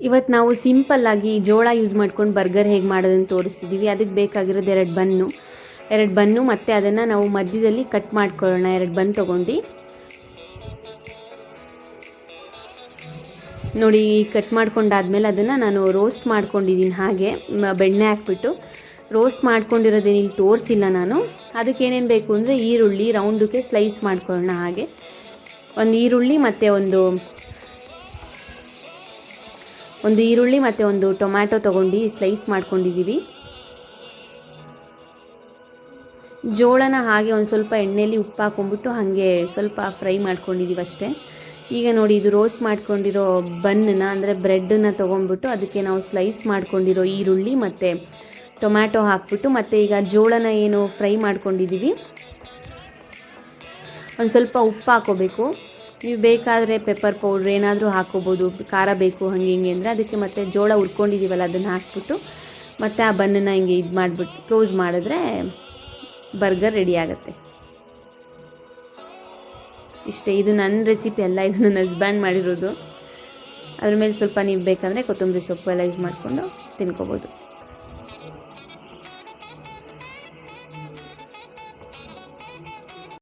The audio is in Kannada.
ಇವತ್ತು ನಾವು ಸಿಂಪಲ್ಲಾಗಿ ಜೋಳ ಯೂಸ್ ಮಾಡ್ಕೊಂಡು ಬರ್ಗರ್ ಹೇಗೆ ಮಾಡೋದನ್ನು ತೋರಿಸ್ತಿದ್ದೀವಿ ಅದಕ್ಕೆ ಬೇಕಾಗಿರೋದು ಎರಡು ಬನ್ನು. ಎರಡು ಬನ್ನು ಮತ್ತು ಅದನ್ನು ನಾವು ಮಧ್ಯದಲ್ಲಿ ಕಟ್ ಮಾಡ್ಕೊಳ್ಳೋಣ. ಎರಡು ಬನ್ ತೊಗೊಂಡು. ನೋಡಿ ಕಟ್ ಮಾಡ್ಕೊಂಡಾದ್ಮೇಲೆ ಅದನ್ನು ನಾನು ರೋಸ್ಟ್ ಮಾಡ್ಕೊಂಡಿದ್ದೀನಿ ಹಾಗೆ ಬೆಣ್ಣೆ ಹಾಕ್ಬಿಟ್ಟು. ರೋಸ್ಟ್ ಮಾಡ್ಕೊಂಡಿರೋದೇನು ಇಲ್ಲಿ ತೋರಿಸಿಲ್ಲ ನಾನು. ಅದಕ್ಕೆ ಏನೇನು ಬೇಕು ಅಂದರೆ ಈರುಳ್ಳಿ ರೌಂಡಕ್ಕೆ ಸ್ಲೈಸ್ ಮಾಡ್ಕೊಳ್ಳೋಣ ಹಾಗೆ. ಒಂದು ಈರುಳ್ಳಿ ಮತ್ತು ಒಂದು ಒಂದು ಈರುಳ್ಳಿ ಮತ್ತು ಒಂದು ಟೊಮ್ಯಾಟೊ ತೊಗೊಂಡು ಸ್ಲೈಸ್ ಮಾಡ್ಕೊಂಡಿದ್ದೀವಿ ಜೋಳನ ಹಾಗೆ ಒಂದು ಸ್ವಲ್ಪ ಎಣ್ಣೆಯಲ್ಲಿ ಉಪ್ಪು ಹಾಕೊಂಡ್ಬಿಟ್ಟು ಹಾಗೆ ಸ್ವಲ್ಪ ಫ್ರೈ ಮಾಡ್ಕೊಂಡಿದ್ದೀವಿ ಅಷ್ಟೇ. ಈಗ ನೋಡಿ ಇದು ರೋಸ್ಟ್ ಮಾಡ್ಕೊಂಡಿರೋ ಬನ್ನನ್ನು ಅಂದರೆ ಬ್ರೆಡ್ಡನ್ನು ತೊಗೊಂಡ್ಬಿಟ್ಟು ಅದಕ್ಕೆ ನಾವು ಸ್ಲೈಸ್ ಮಾಡ್ಕೊಂಡಿರೋ ಈರುಳ್ಳಿ ಮತ್ತು ಟೊಮ್ಯಾಟೊ ಹಾಕ್ಬಿಟ್ಟು ಮತ್ತು ಈಗ ಜೋಳನ ಏನು ಫ್ರೈ ಮಾಡ್ಕೊಂಡಿದ್ದೀವಿ ಒಂದು ಸ್ವಲ್ಪ ಉಪ್ಪು ಹಾಕೋಬೇಕು. ನೀವು ಬೇಕಾದರೆ ಪೆಪ್ಪರ್ ಪೌಡ್ರ್ ಏನಾದರೂ ಹಾಕೋಬೋದು, ಖಾರ ಬೇಕು, ಹಾಗೆ ಹಿಂಗೆ ಅಂದರೆ ಅದಕ್ಕೆ ಮತ್ತೆ ಜೋಳ ಉರ್ಕೊಂಡಿದ್ದೀವಲ್ಲ ಅದನ್ನು ಹಾಕ್ಬಿಟ್ಟು ಮತ್ತು ಆ ಬನ್ನನ್ನು ಹಿಂಗೆ ಇದು ಮಾಡಿಬಿಟ್ಟು ಕ್ಲೋಸ್ ಮಾಡಿದ್ರೆ ಬರ್ಗರ್ ರೆಡಿ ಆಗುತ್ತೆ. ಇಷ್ಟೇ, ಇದು ನನ್ನ ರೆಸಿಪಿ ಅಲ್ಲ, ಇದು ನನ್ನ ಹಸ್ಬ್ಯಾಂಡ್ ಮಾಡಿರೋದು. ಅದ್ರ ಮೇಲೆ ಸ್ವಲ್ಪ ನೀವು ಬೇಕಂದರೆ ಕೊತ್ತಂಬರಿ ಸೊಪ್ಪು ಎಲ್ಲ ಯೂಸ್ ಮಾಡಿಕೊಂಡು ತಿನ್ಕೋಬೋದು.